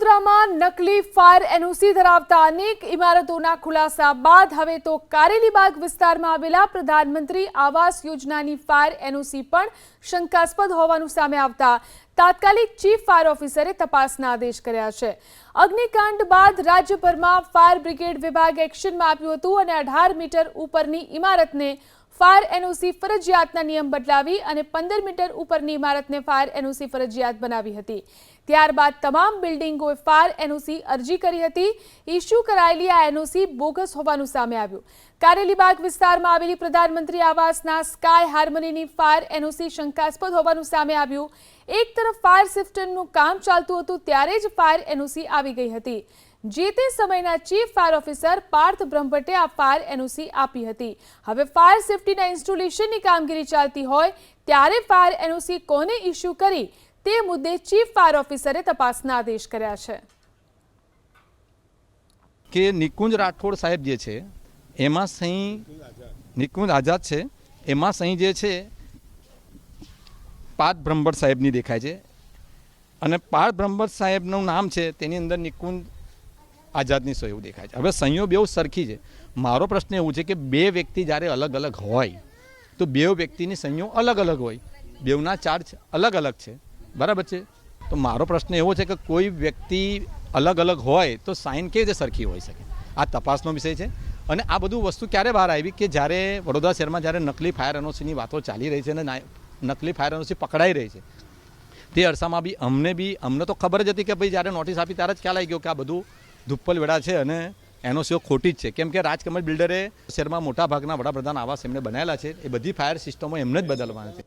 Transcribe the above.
વડોદરામાં નકલી fire NOC ધરાવતા અનેક ઇમારતોના ખુલાસા બાદ હવે તો કારેલીબાગ વિસ્તારમાં આવેલા પ્રધાનમંત્રી આવાસ યોજનાની ફાયર એનઓસી પણ શંકાસ્પદ હોવાનું સામે આવતા તાત્કાલિક ચીફ ફાયર ઓફિસરે તપાસના આદેશ કર્યા છે. અગ્નિકાંડ બાદ રાજ્યભરમાં ફાયર બ્રિગેડ વિભાગ એક્શનમાં આવ્યું હતું અને અઢાર મીટર ઉપરની ઇમારતને ફાયર એનઓસી ફરજિયાતના નિયમ બદલાવી અને પંદર મીટર ઉપરની ઇમારતને ફાયર એનઓસી ફરજિયાત બનાવી હતી. ત્યારબાદ તમામ ફાયર એનઓસી અરજી કરી હતી. ઇસ્યુ કરાયેલી આ એનઓસી બોગસ હોવાનું સામે આવ્યું. કારેલીબાગ વિસ્તારમાં આવેલી પ્રધાનમંત્રી આવાસના સ્કાય હાર્મનીની ફાયર એનઓસી શંકાસ્પદ હોવાનું સામે આવ્યું. એક તરફ ફાયર સિફ્ટનનું કામ ચાલતું હતું, ત્યારે જ ફાયર એનઓસી આવી ગઈ હતી. જે તે સમયના ચીફ ફાયર ઓફિસર પાર્થ બ્રહ્મભટ્ટે આ ફાયર એનઓસી આપી હતી. હવે ફાયર સેફટીના ઇન્સ્ટોલેશનની કામગીરી ચાલતી હોય, ત્યારે ફાયર એનઓસી કોને ઇસ્યુ કરી? તે મુદ્દે ચીફ ફાયર ઓફિસરે તપાસના આદેશ કર્યા છે. કે નિકુંજ રાઠોડ સાહેબ જે છે, એમાં સહી નિકુંજ આઝાદ છે, એમાં સહી જે છે, પાર્થ બ્રહ્મભટ્ટ સાહેબની દેખાય છે. અને પાર્થ બ્રહ્મભટ્ટ સાહેબનું નામ છે, તેની અંદર નિકુંજ આઝાદની સહી એવું દેખાય છે. હવે સંયો બેઉ સરખી છે. મારો પ્રશ્ન એવું છે કે બે વ્યક્તિ જ્યારે અલગ અલગ હોય, તો બે વ્યક્તિની સંયો અલગ અલગ હોય. બેઉના ચાર્જ અલગ અલગ છે. બરાબર છે? તો મારો પ્રશ્ન એવો છે કે કોઈ વ્યક્તિ અલગ અલગ હોય તો સાઇન કેવી રીતે સરખી હોઈ શકે? આ તપાસનો વિષય છે. અને આ બધું વસ્તુ ક્યારે બહાર આવી કે જ્યારે વડોદરા શહેરમાં જ્યારે નકલી ફાયર એનઓસીની વાતો ચાલી રહી છે અને નકલી ફાયર એનઓસી પકડાઈ રહી છે. તે અરસામાં બી અમને બી, અમને તો ખબર જ હતી કે ભાઈ જ્યારે નોટિસ આપી ત્યારે જ ખ્યાલ આવી ગયો કે આ બધું ધુપ્પલ વેડા છે અને એનઓસીઓ ખોટી જ છે. કેમ કે રાજકમલ બિલ્ડરે શહેરમાં મોટા ભાગના વડાપ્રધાન આવાસ એમને બનાવેલા છે. એ બધી ફાયર સિસ્ટમો એમને જ બદલવાના છે.